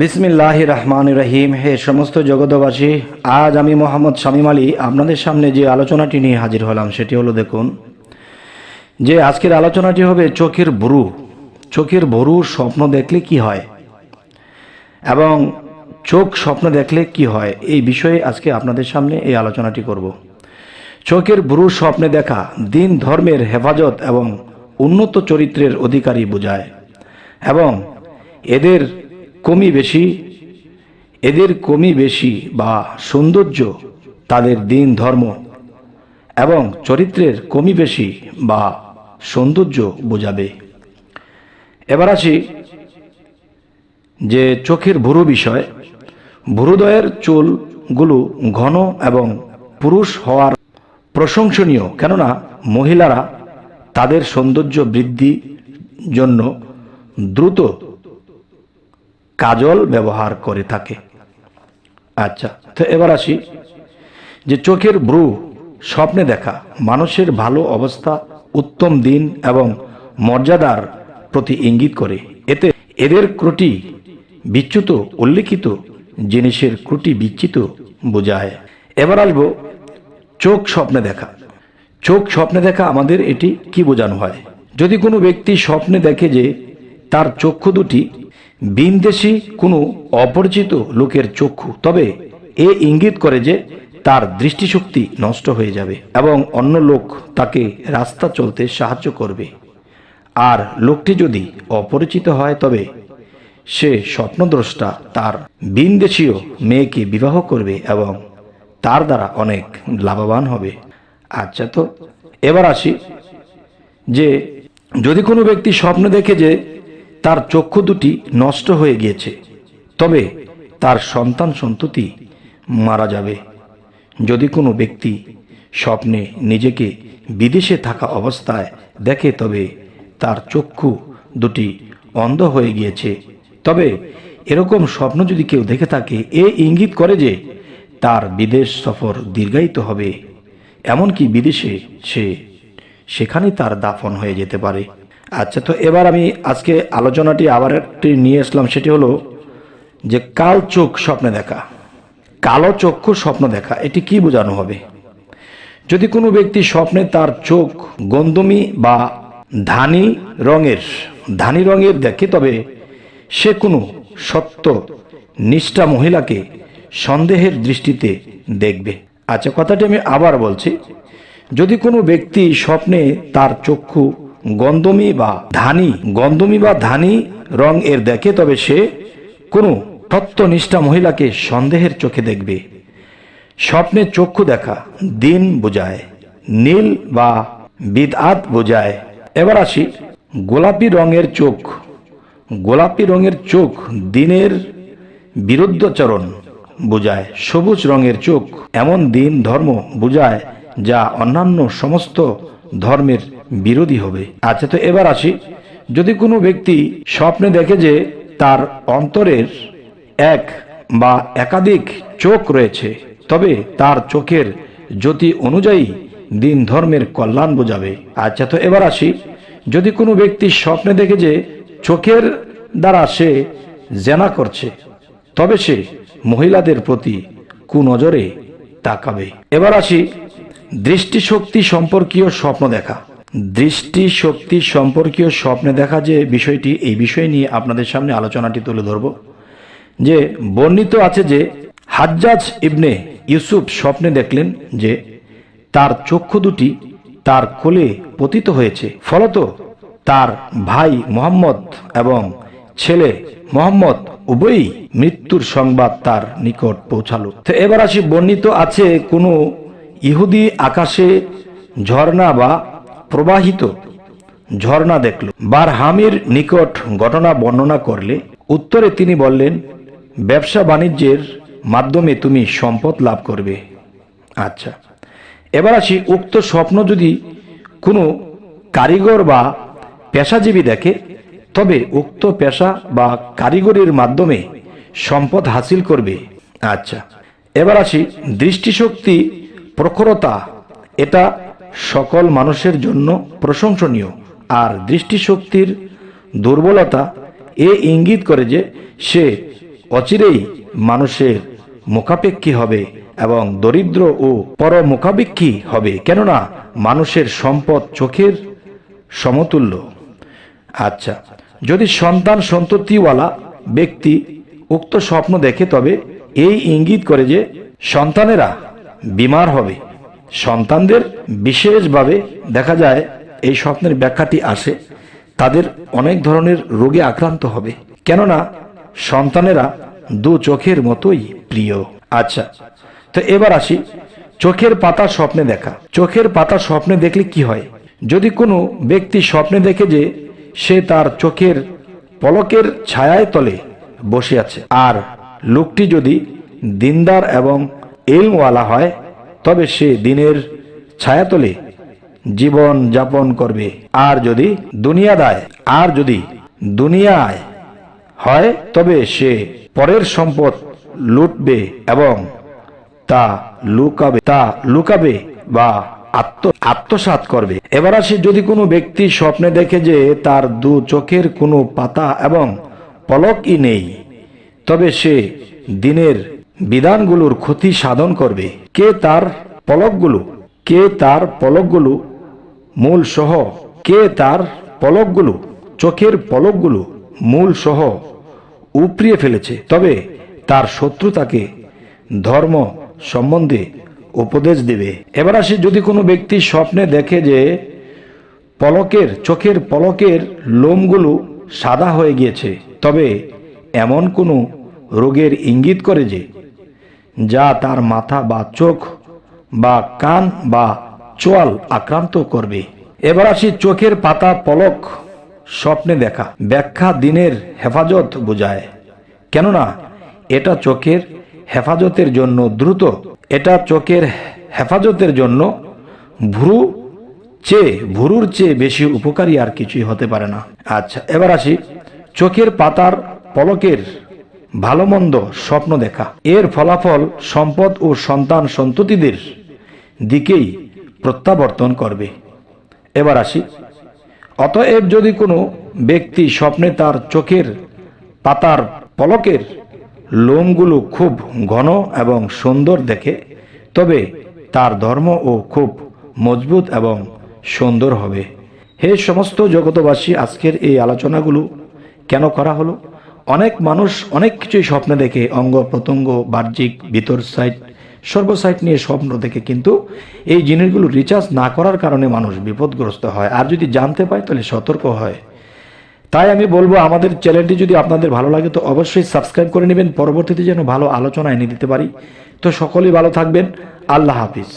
বিসমিল্লাহ রহমান রহিম। হে সমস্ত জগতবাসী আজ আমি মোহাম্মদ শামীম আলী আপনাদের সামনে যে আলোচনাটি নিয়ে হাজির হলাম, সেটি হলো দেখুন, যে আজকের আলোচনাটি হবে চোখের ভুরু। চোখের ভুরু স্বপ্ন দেখলে কি হয়? এবং চোখ স্বপ্ন দেখলে কি হয়? এই বিষয়ে আজকে আপনাদের সামনে এই আলোচনাটি করব। চোখের ভুরু স্বপ্নে দেখা দিন ধর্মের হেফাজত এবং উন্নত চরিত্রের অধিকারী বোঝায় এবং এদের কমি বেশি, এদের কমি বেশি বা সৌন্দর্য তাদের দিন, ধর্ম এবং চরিত্রের কমি বেশি বা সৌন্দর্য বোঝাবে। এবার আসি যে চোখের ভুরু বিষয়। ভুরুদয়ের চুলগুলো ঘন এবং পুরুষ হওয়ার প্রশংসনীয়, কেননা মহিলারা তাদের সৌন্দর্য বৃদ্ধি জন্য দ্রুত কাজল ব্যবহার করে থাকে। আচ্ছা তো এবার আসি যে চোখের ব্রু স্বপ্নে দেখা, মানুষের ভালো অবস্থা, উত্তম দিন এবং মর্যাদার প্রতি ইঙ্গিত করে। এতে এদের ক্রুটি বিচ্যুত, উল্লেখিত, জিনিসের ক্রুটি বিচ্যুত বোঝায়। এবার আসব চোখ স্বপ্নে দেখা। চোখ স্বপ্নে দেখা আমাদের এটি কি বোঝানো হয়? যদি কোনো ব্যক্তি স্বপ্নে দেখে যে তার চক্ষু দুটি বিনদেশি কোনো অপরিচিত লোকের চক্ষু। তবে এ ইঙ্গিত করে যে তার দৃষ্টিশক্তি নষ্ট হয়ে যাবে এবং অন্য লোক তাকে রাস্তা চলতে সাহায্য করবে। আর লোকটি যদি অপরিচিত হয়, তবে সে স্বপ্নদ্রষ্টা তার বিনদেশীয় মেয়েকে বিবাহ করবে এবং তার দ্বারা অনেক লাভবান হবে। আচ্ছা তো, এবার আসি যে যদি কোনো ব্যক্তি স্বপ্ন দেখে যে তার চক্ষু দুটি নষ্ট হয়ে গিয়েছে। তবে তার সন্তান সন্ততি মারা যাবে। যদি কোনো ব্যক্তি স্বপ্নে নিজেকে বিদেশে থাকা অবস্থায় দেখে, তবে তার চক্ষু দুটি অন্ধ হয়ে গিয়েছে। তবে এরকম স্বপ্ন যদি কেউ দেখে থাকে, এ ইঙ্গিত করে যে তার বিদেশ সফর দীর্ঘায়িত হবে। এমনকি বিদেশে সে সেখানেই তার দাফন হয়ে যেতে পারে। আচ্ছা তো এবার আমি আজকে আলোচনাটি আবার একটি নিয়ে আসলাম সেটি হলো যে কাল চোখ স্বপ্নে দেখা, কালো চক্ষু স্বপ্ন দেখা, এটি কি বোঝানো হবে? যদি কোনো ব্যক্তি স্বপ্নে তার চোখ গন্ধমি বা ধানি রঙের ধানি রঙের দেখে, তবে সে কোনো সত্য, নিষ্ঠা মহিলাকে সন্দেহের দৃষ্টিতে দেখবে। আচ্ছা কথাটি আমি আবার বলছি, যদি কোনো ব্যক্তি স্বপ্নে তার চক্ষু গন্ধমি বা ধানি, গন্ধমি বা ধানি রং এর দেখে তবে সে কোনো সত্যনিষ্ঠা মহিলাকে সন্দেহের চোখে দেখবে। স্বপ্নে চক্ষু দেখা, দিন বোঝায়, নীল বা বিদআত বোঝায়। এবার আসি গোলাপি রঙের চোখ। গোলাপি রঙের চোখ দিনের বিরুদ্ধচরণ বোঝায়, সবুজ রঙের চোখ এমন দিন ধর্ম বোঝায় যা অন্যান্য সমস্ত ধর্মের বিরোধী হবে। আচ্ছা তো এবার আসি। যদি কোনো ব্যক্তি স্বপ্নে দেখে যে তার অন্তরের এক বা একাধিক চোখ রয়েছে, তবে তার চোখের জ্যোতি অনুযায়ী দিন ধর্মের কল্যাণ বোঝাবে। আচ্ছা তো এবার আসি। যদি কোনো ব্যক্তি স্বপ্নে দেখে যে চোখের দ্বারা সে জেনা করছে, তবে সে মহিলাদের প্রতি কুনজরে তাকাবে। এবার আসি, দৃষ্টিশক্তি সম্পর্কীয় স্বপ্ন দেখা। দৃষ্টিশক্তি সম্পর্কীয় স্বপ্নে দেখা যে বিষয়টি, এই বিষয় নিয়ে আপনাদের সামনে আলোচনাটি তুলে ধরব। যে বর্ণিত আছে যে হাজ্জাজ ইবনে ইউসুফ স্বপ্নে দেখলেন যে তার চক্ষু দুটি তার কোলে পতিত হয়েছে। ফলত তার ভাই মোহাম্মদ এবং ছেলে মোহাম্মদ উভয়ই মৃত্যুর সংবাদ তার নিকট পৌঁছালো। তো এবার আসি, বর্ণিত আছে কোনো ইহুদি আকাশে ঝর্ণা বা প্রবাহিত ঝর্ণা দেখল। বারহামির নিকট ঘটনা বর্ণনা করলে উত্তরে তিনি বললেন, ব্যবসা বাণিজ্যের মাধ্যমে তুমি সম্পদ লাভ করবে। আচ্ছা এবার আসি উক্ত স্বপ্ন যদি কোনো কারিগর বা পেশাজীবী দেখে, তবে উক্ত পেশা বা কারিগরির মাধ্যমে সম্পদ হাসিল করবে। আচ্ছা এবার আসি দৃষ্টিশক্তি প্রখরতা, এটা সকল মানুষের জন্য প্রশংসনীয়। আর দৃষ্টিশক্তির দুর্বলতা এ ইঙ্গিত করে যে সে অচিরেই মানুষের মুখাপেক্ষী হবে এবং দরিদ্র ও পরমুখাপেক্ষী হবে। কেননা মানুষের সম্পদ চোখের সমতুল্য। আচ্ছা যদি সন্তান সন্ততিওয়ালা ব্যক্তি উক্ত স্বপ্ন দেখে, তবে এই ইঙ্গিত করে যে সন্তানেরা বিমার হবে। সন্তানদের বিশেষভাবে দেখা যায় এই স্বপ্নের ব্যাখ্যাটি আসে, তাদের অনেক ধরনের রোগে আক্রান্ত হবে। কেননা সন্তানেরা দু চোখের মতোই প্রিয়। আচ্ছা তো এবার আসি চোখের পাতা স্বপ্নে দেখা। চোখের পাতা স্বপ্নে দেখলে কি হয়? যদি কোনো ব্যক্তি স্বপ্নে দেখে যে সে তার চোখের পলকের ছায়ায় তলে বসে আছে, আর লোকটি যদি দিনদার এবং এলমওয়ালা হয় তবে সে দিনের ছায়াতলে জীবন যাপন করবে। আর যদি দুনিয়া দুনিয়াদায়, আর যদি দুনিয়ায় হয়, তবে সে পরের সম্পদ লুটবে এবং তা লুকাবে তা লুকাবে বা আত্ম, আত্মসাৎ করবে। এবার আসি যদি কোনো ব্যক্তি স্বপ্নে দেখে যে তার দু চোখের কোনো পাতা এবং পলকই নেই, তবে সে দিনের বিধানগুলোর ক্ষতি সাধন করবে। কে তার পলকগুলো? কে তার পলকগুলো? মূল সহ কে তার পলকগুলো? চোখের পলকগুলো মূল সহ উপড়িয়ে ফেলেছে। তবে তার শত্রু তাকে ধর্ম সম্বন্ধে উপদেশ দেবে। এবার আসি, যদি কোনো ব্যক্তি স্বপ্নে দেখে যে পলকের, চোখের পলকের লোমগুলো সাদা হয়ে গিয়েছে, তবে এমন কোনো রোগের ইঙ্গিত করে যে যা তার মাথা বা চোখ বা কান বা চোয়াল আক্রান্ত করবে। এবার আসি চোখের পাতা পলক স্বপ্নে দেখা। ব্যাখ্যা দিনের হেফাজত বোঝায়। কেননা, এটা চোখের হেফাজতের জন্য দ্রুত। এটা চোখের হেফাজতের জন্য ভ্রু চেয়ে, ভুরুর চেয়ে বেশি উপকারী আর কিছুই হতে পারে না। আচ্ছা এবার আসি চোখের পাতার পলকের ভালো মন্দ স্বপ্ন দেখা। এর ফলাফল সম্পদ ও সন্তান সন্ততিদের দিকেই প্রত্যাবর্তন করবে। এবার আসি। অতএব যদি কোনো ব্যক্তি স্বপ্নে তার চোখের পাতার পলকের লোমগুলো খুব ঘন এবং সুন্দর দেখে, তবে তার ধর্ম ও খুব মজবুত এবং সুন্দর হবে। হে সমস্ত জগতবাসী আজকের এই আলোচনাগুলো কেন করা হলো? অনেক মানুষ অনেক কিছুই স্বপ্নে দেখে, অঙ্গ, প্রত্যঙ্গ, বাহ্যিক, ভিতর সাইড সর্বসাইট নিয়ে স্বপ্ন দেখে, কিন্তু এই জিনিসগুলো রিচার্জ না করার কারণে মানুষ বিপদগ্রস্ত হয়। আর যদি জানতে পায়, তাহলে সতর্ক হয়। তাই আমি বলব, আমাদের চ্যানেলটি যদি আপনাদের ভালো লাগে, তো অবশ্যই সাবস্ক্রাইব করে নেবেন। পরবর্তীতে যেন ভালো আলোচনা এনে দিতে পারি। তো সকলেই ভালো থাকবেন। আল্লাহ হাফিজ।